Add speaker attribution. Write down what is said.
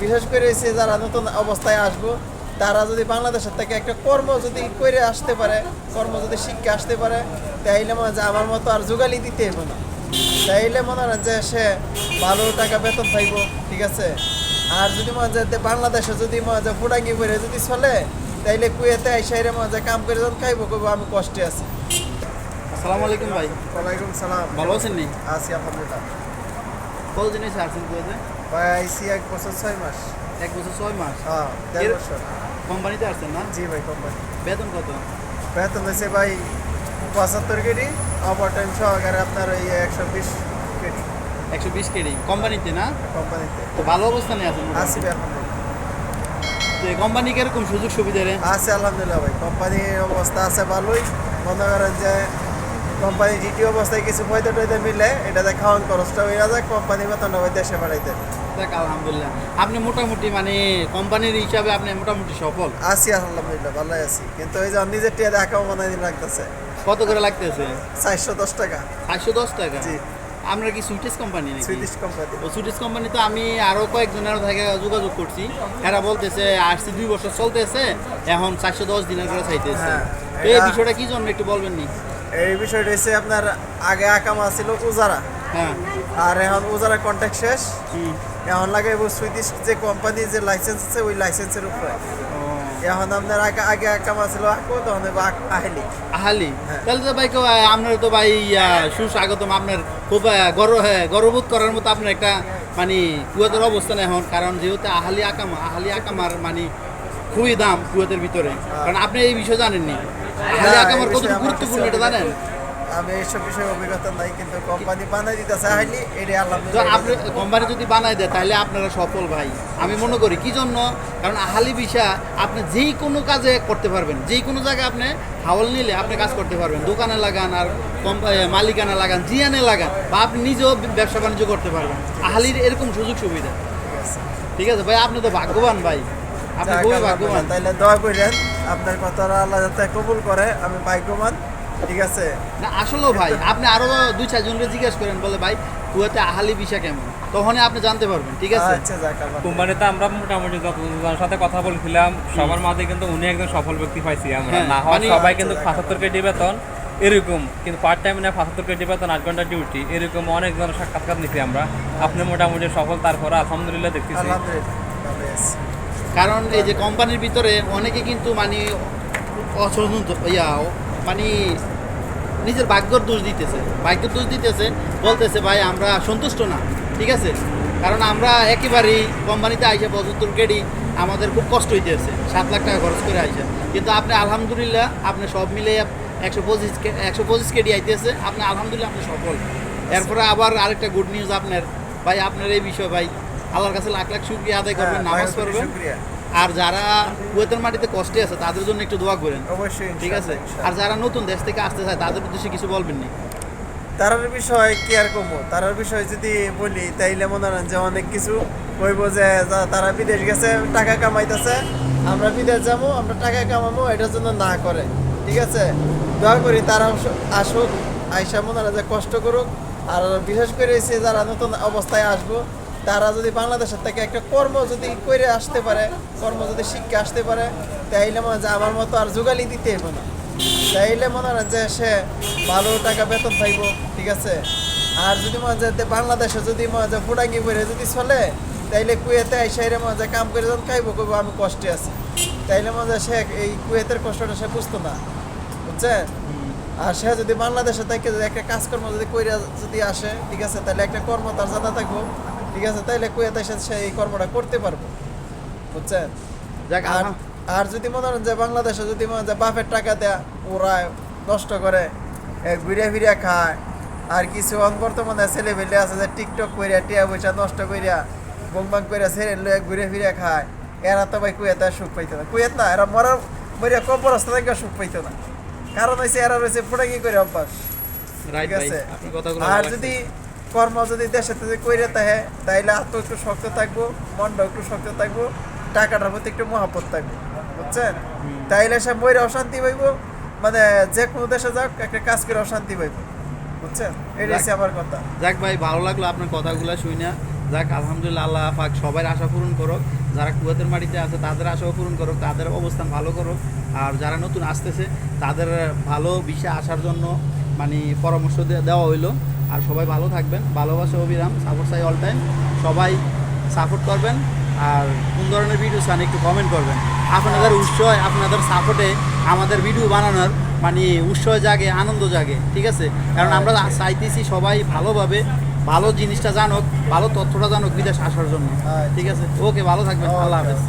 Speaker 1: বিশেষ করে এসে যারা নতুন অবস্থায় আসব তারা যদি বাংলাদেশের থেকে একটা কর্ম যদি করে আসতে পারে কর্ম যদি শিক্ষা আসতে পারে তাইলে মনে হয় যে আমার মতো আর যোগালি দিতে হবে না। তাইলে মনে হয় যে সে ভালো টাকা বেতন পাইব ঠিক আছে? আর যদি মনে হয় যে বাংলাদেশে যদি মনে হয় যে ফুডাঙ্গি করে যদি চলে তাইলে কুয়েতে আইসাইরে মনে হয় কাম করে যখন খাইব কইব আমি কষ্টে আছি।
Speaker 2: আসসালামু আলাইকুম ভাই।
Speaker 1: ওয়ালাইকুম সালাম।
Speaker 2: ভালো আছেন নি?
Speaker 1: আছি আলহামদুলিল্লাহ।
Speaker 2: কত জিনিস আসছেন কুয়েতে?
Speaker 1: আইসি এক বছর ছয় মাস।
Speaker 2: এক বছর ছয় মাস?
Speaker 1: হ্যাঁ দেড় বছর।
Speaker 2: কোম্পানিতে আসছেন না?
Speaker 1: জি ভাই কোম্পানি।
Speaker 2: বেতন কত?
Speaker 1: বেতন হয়েছে ভাই পঁচাত্তর কেডি ওভার টাইম সহকারে আপনার ওই একশো বিশ কেডি
Speaker 2: একশো বিশ কেডি কোম্পানিতে না?
Speaker 1: কোম্পানিতে।
Speaker 2: তো ভালো অবস্থানে আছেন।
Speaker 1: আছি
Speaker 2: কোম্পানি কীরকম সুযোগ সুবিধা রে?
Speaker 1: আছে আলহামদুলিল্লাহ ভাই। কোম্পানির অবস্থা আছে ভালোই। মনে করেন যে কোম্পানি জিটি অবস্থায় কিছু পয়সা টয়তে মিলে এটাতে খাওয়ান খরচটা হয়ে যায় কোম্পানি বেতনটা ওই দেশে বাড়াইতে।
Speaker 2: দেখ আলহামদুলিল্লাহ। আপনি মোটামুটি মানে কোম্পানির হিসাবে আপনি মোটামুটি সফল।
Speaker 1: আছি আলহামদুলিল্লাহ ভালোই আছি। কিন্তু ওই যে নিজের টিয়া দেখাও মনে হয় লাগতেছে।
Speaker 2: কত করে লাগতেছে?
Speaker 1: চারশো দশ টাকা।
Speaker 2: চারশো দশ টাকা?
Speaker 1: জি।
Speaker 2: আমরা কি সুইটিস কোম্পানি নাকি?
Speaker 1: সুইডিশ কোম্পানি
Speaker 2: ও সুইটিস কোম্পানি তো আমি আরও কয়েকজনের থেকে যোগাযোগ করছি। এরা বলতেছে আসছি দুই বছর চলতেছে এখন চারশো দশ দিনের করে চাইতেছে।
Speaker 1: হ্যাঁ,
Speaker 2: এই বিষয়টা কি জন্য একটু বলবেন নি?
Speaker 1: এই বিষয়টা হচ্ছে আপনার আগে আকামা ছিল উজারা।
Speaker 2: হ্যাঁ।
Speaker 1: আর এখন উজারা কন্ট্যাক্ট শেষ। এখন লাগে সুইডিশ যে কোম্পানি যে লাইসেন্স আছে ওই লাইসেন্সের উপরে। এখন আপনার আগে আগে আকামা ছিল আকো তখন আহেলি।
Speaker 2: আহালি?
Speaker 1: হ্যাঁ।
Speaker 2: তাহলে তো ভাই আপনার তো ভাই সুস্বাগতম। আপনার খুব গর্ব হ্যাঁ গর্ববোধ করার মতো আপনার একটা মানে কুয়েতের অবস্থান এখন। কারণ যেহেতু আহালি আকামা আহালি আকামার মানে খুবই দাম কুয়েতের ভিতরে। কারণ আপনি এই বিষয় জানেননি। আকামার গুরুত্বপূর্ণ এটা জানেন?
Speaker 1: আমি এইসব বিষয়ে অভিজ্ঞতা নাই কিন্তু কোম্পানি বানাই দিতেছে আহেলি এটা আলহামদুলিল্লাহ
Speaker 2: আপনি কোম্পানি যদি বানাই দেয় তাহলে আপনারা সফল ভাই। আমি মনে করি কি জন্য? কারণ আহালি বিষা আপনি যেই কোনো কাজে করতে পারবেন যেই কোনো জায়গায় আপনি হাওল নিলে আপনি কাজ করতে পারবেন। দোকানে লাগান আর মালিকানা লাগান জিয়ানে লাগান বা আপনি নিজেও ব্যবসা বাণিজ্য করতে পারবেন। আহালির এরকম সুযোগ সুবিধা। ঠিক আছে ভাই আপনি তো ভাগ্যবান ভাই। আপনি খুবই ভাগ্যবান।
Speaker 1: তাইলে দোয়া করেন। আপনার কথাটা আল্লাহ যাতে কবুল করে আমি ভাগ্যবান। ঠিক আছে?
Speaker 2: না আসলেও ভাই আপনি আরও দুই চারজনকে জিজ্ঞেস করেন বলে ভাই কুয়াতে আহালি বিষা কেমন? তখনই আপনি জানতে পারবেন ঠিক আছে?
Speaker 1: আচ্ছা।
Speaker 3: কোম্পানিতে আমরা মোটামুটি যতজনের সাথে কথা বলছিলাম সবার মাঝে কিন্তু উনি একজন সফল ব্যক্তি পাইছি আমরা।
Speaker 2: হ্যাঁ,
Speaker 3: না হয়
Speaker 2: মানে-
Speaker 3: সবাই কিন্তু পঁচাত্তর কেজি বেতন এরকম কিন্তু পার্ট টাইম না পঁচাত্তর কেজি বেতন আট ঘণ্টা ডিউটি এরকম অনেকজন সাক্ষাৎকার নিছি আমরা। আপনি মোটামুটি সফল তারপরে আলহামদুলিল্লাহ দেখতেছি।
Speaker 2: কারণ এই যে কোম্পানির ভিতরে অনেকে কিন্তু মানে ইয়া মানে নিজের ভাগ্যর দোষ দিতেছে। ভাগ্যের দোষ দিতেছে, বলতেছে, ভাই, আমরা সন্তুষ্ট না। ঠিক আছে? কারণ আমরা একেবারেই কোম্পানিতে আইসে পঁচাত্তর কেডি আমাদের খুব কষ্ট হইতেছে, সাত লাখ টাকা খরচ করে আইসে। কিন্তু আপনি আলহামদুলিল্লাহ, আপনি সব মিলে একশো পঁচিশ একশো পঁচিশ কেডি আইতেছে, আপনি আলহামদুলিল্লাহ আপনি সফল। এরপরে আবার আরেকটা গুড নিউজ আপনার। ভাই, আপনার এই বিষয়, ভাই আল্লাহর কাছে লাখ লাখ শুক্রিয়া আদায় করবেন
Speaker 1: হ্যাঁ,
Speaker 2: নামাজ পড়বেন। আর যারা কুয়েতের মাটিতে কষ্টে আছে তাদের জন্য একটু দোয়া করেন।
Speaker 1: অবশ্যই
Speaker 2: ঠিক আছে? আর যারা নতুন দেশ থেকে আসতে চায় তাদের উদ্দেশ্যে কিছু বলবেন নি?
Speaker 1: তারার বিষয় কি আর কমো? তারার বিষয় যদি বলি তাইলে মনে হয় যে অনেক কিছু কইব যে তারা বিদেশ গেছে টাকা কামাইতেছে আমরা বিদেশ যাব আমরা টাকা কামাবো এটার জন্য না করে। ঠিক আছে? দোয়া করি তারা আসুক আইসা মনে হয় যে কষ্ট করুক আর বিশেষ করে সে যারা নতুন অবস্থায় আসব তারা যদি বাংলাদেশের থেকে একটা কর্ম যদি করে আসতে পারে, কর্ম যদি শিক্ষা আসতে পারে, তাইলে মনে হয় আমার মতো আর যোগালি দিতে হবে না। তাইলে মনে হয় যে সে ভালো টাকা বেতন পাইব, ঠিক আছে? আর যদি মনে হয় যে বাংলাদেশে যদি মনে হয় যে ফুডাঙ্গি করে যদি চলে, তাইলে কুয়েতে আইসাইরে মনে হয় কাম করে যখন খাইব, কইব আমি কষ্টে আছি। তাইলে মনে হয় সে এই কুয়েতের কষ্টটা সে বুঝতো না বুঝছেন আর সে যদি বাংলাদেশে থেকে যদি একটা কাজকর্ম যদি কইরা যদি আসে, ঠিক আছে? তাহলে একটা কর্ম তার জানা থাকব। ঠিক আছে? তাইলে কুয়েতে এসে সে এই কর্মটা করতে পারব। বুঝছেন?
Speaker 2: যাক
Speaker 1: আর আর যদি মনে করেন যে বাংলাদেশে যদি মনে হয় যে বাপের টাকা দেয়া ওরায় নষ্ট করে ঘুরে ফিরে খায় আর কিছু বর্তমানে ছেলে পেলে আছে যে টিকটক কইরা টিয়া পয়সা নষ্ট কইরা বংবাং কইরা ছেড়ে লয়ে ঘুরে ফিরে খায় এরা তো ভাই কুয়েতে সুখ পাইতো না। কুয়েত না এরা মরার মরিয়া কবরস্থ থেকে সুখ পাইতো না। কারণ হয়েছে এরা রয়েছে ফুটাঙ্গি করে অভ্যাস। ঠিক আছে? আর যদি কর্ম যদি দেশে থেকে কইরে তাহে তাইলে আত্ম একটু শক্ত থাকব মনটা একটু শক্ত থাকব টাকাটার প্রতি একটু মহাপত থাকব বুঝছেন? তাইলে সে ময়রা অশান্তি পাইব মানে যে কোনো দেশে যাক একটা কাজ করে অশান্তি পাইব বুঝছেন? এটাই হচ্ছে আমার কথা।
Speaker 2: যাক ভাই ভালো লাগল আপনার কথাগুলো শুনে যাক আলহামদুলিল্লাহ আল্লাহ পাক সবার আশা পূরণ করুক। যারা কুয়াতের মাটিতে আছে তাদের আশাও পূরণ করুক তাদের অবস্থান ভালো করুক। আর যারা নতুন আসতেছে তাদের ভালো বিষয়ে আসার জন্য মানে পরামর্শ দেওয়া হইল। আর সবাই ভালো থাকবেন। ভালোবাসা অবিরাম সাপোর্ট চাই অল টাইম সবাই সাপোর্ট করবেন। আর কোন ধরনের ভিডিও চান একটু কমেন্ট করবেন। আপনাদের উৎসাহ আপনাদের সাপোর্টে আমাদের ভিডিও বানানোর মানে উৎসাহ জাগে আনন্দ জাগে ঠিক আছে? কারণ আমরা চাইতেছি সবাই ভালোভাবে ভালো জিনিসটা জানুক ভালো তথ্যটা জানুক বিদেশ আসার জন্য।
Speaker 1: আচ্ছা।
Speaker 2: ঠিক আছে? ওকে ভালো থাকবেন। আল্লাহ হাফেজ.